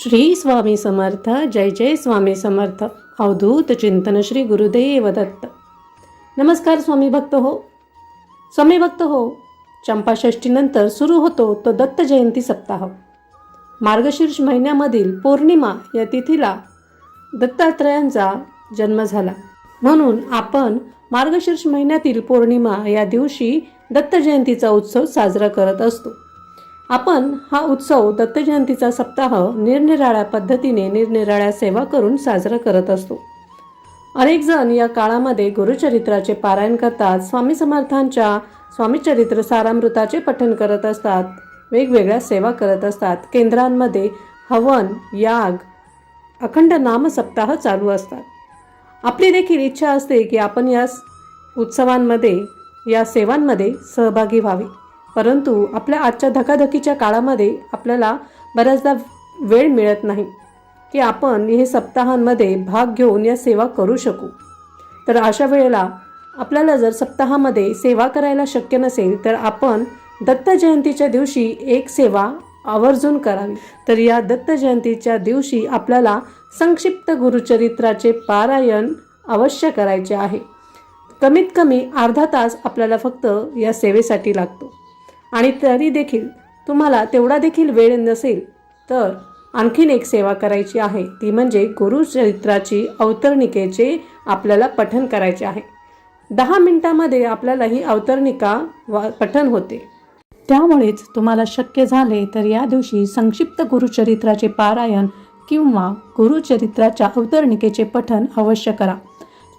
श्री स्वामी समर्थ जय जय स्वामी समर्थ अवधूत चिंतन श्री गुरुदेव दत्त नमस्कार स्वामी भक्त हो स्वामी भक्त हो चंपाषष्टीनंतर सुरू होतो तो दत्त जयंती सप्ताह मार्गशीर्ष महिन्यामधील पौर्णिमा या तिथीला दत्तात्रयांचा जन्म झाला म्हणून आपण मार्गशीर्ष महिन्यातील पौर्णिमा या दिवशी दत्त जयंतीचा उत्सव साजरा करत असतो. आपण हा उत्सव दत्त जयंतीचा सप्ताह निरनिराळ्या पद्धतीने निरनिराळ्या सेवा करून साजरा करत असतो. अनेक जण या काळामध्ये गुरुचरित्राचे पारायण करतात स्वामी समर्थांच्या स्वामीचरित्र सारामृताचे पठण करत असतात वेगवेगळ्या सेवा करत असतात. केंद्रांमध्ये हवन याग अखंड नाम सप्ताह चालू असतात. आपली देखील इच्छा असते की आपण या उत्सवांमध्ये या सेवांमध्ये सहभागी व्हावे. परंतु आपल्या आजच्या धकाधकीच्या काळामध्ये आपल्याला बऱ्याचदा वेळ मिळत नाही की आपण हे सप्ताहांमध्ये भाग घेऊन या सेवा करू शकू. तर अशा वेळेला आपल्याला जर सप्ताहामध्ये सेवा करायला शक्य नसेल तर आपण दत्त जयंतीच्या दिवशी एक सेवा आवर्जून करावी. तर या दत्त जयंतीच्या दिवशी आपल्याला संक्षिप्त गुरुचरित्राचे पारायण अवश्य करायचे आहे. कमीत कमी अर्धा तास आपल्याला फक्त या सेवेसाठी लागतो. आणि तरी देखील तुम्हाला तेवढा देखील वेळ नसेल तर आणखीन एक सेवा करायची आहे. ती म्हणजे गुरुचरित्राची अवतरणिकेचे आपल्याला पठन करायचे आहे. दहा मिनिटामध्ये आपल्याला ही अवतरणिका वा पठन होते. त्यामुळेच तुम्हाला शक्य झाले तर या दिवशी संक्षिप्त गुरुचरित्राचे पारायण किंवा गुरुचरित्राच्या अवतरणिकेचे पठन अवश्य करा.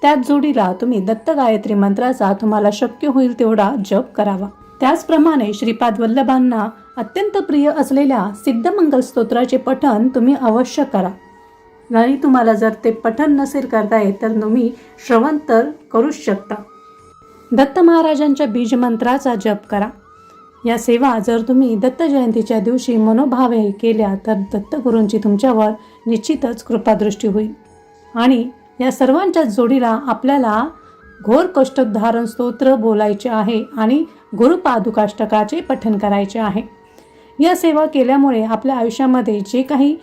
त्याच जोडीला तुम्ही दत्त गायत्री मंत्राचा तुम्हाला शक्य होईल तेवढा जप करावा. त्याचप्रमाणे श्रीपाद वल्लभांना अत्यंत प्रिय असलेल्या सिद्धमंगल स्तोत्राचे पठन तुम्ही अवश्य करा. आणि तुम्हाला जर ते पठण नसेल करता येत तर तुम्ही श्रवण तर करूच शकता. दत्त महाराजांच्या बीजमंत्राचा जप करा. या सेवा जर तुम्ही दत्त जयंतीच्या दिवशी मनोभावे केल्या तर दत्तगुरूंची तुमच्यावर निश्चितच कृपादृष्टी होईल. आणि या सर्वांच्या जोडीला आपल्याला घोर कष्टोद्धारण स्तोत्र बोलायचे आहे आणि गुरुपादुकाष्टकाचे पठन करायचे आहे. या सेवा केल्यामुळे आपल्या आयुष्यामध्ये जे काही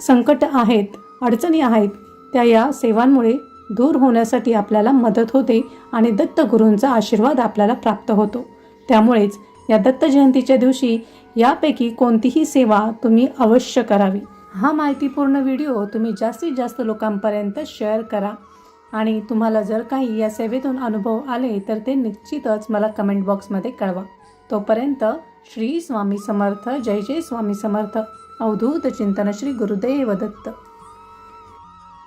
संकट आहेत अडचणी आहेत त्या या सेवांमुळे दूर होण्यासाठी आपल्याला मदत होते आणि दत्तगुरूंचा आशीर्वाद आपल्याला प्राप्त होतो. त्यामुळेच या दत्त जयंतीच्या दिवशी यापैकी कोणतीही सेवा तुम्ही अवश्य करावी. हा माहितीपूर्ण व्हिडिओ तुम्ही जास्तीत जास्त लोकांपर्यंत शेअर करा. आणि तुम्हाला जर काही या सेवेतून अनुभव आले तर ते निश्चितच मला कमेंट बॉक्समध्ये कळवा. तोपर्यंत श्री स्वामी समर्थ जय जय स्वामी समर्थ. अवधूत चिंतन श्री गुरुदेव दत्त.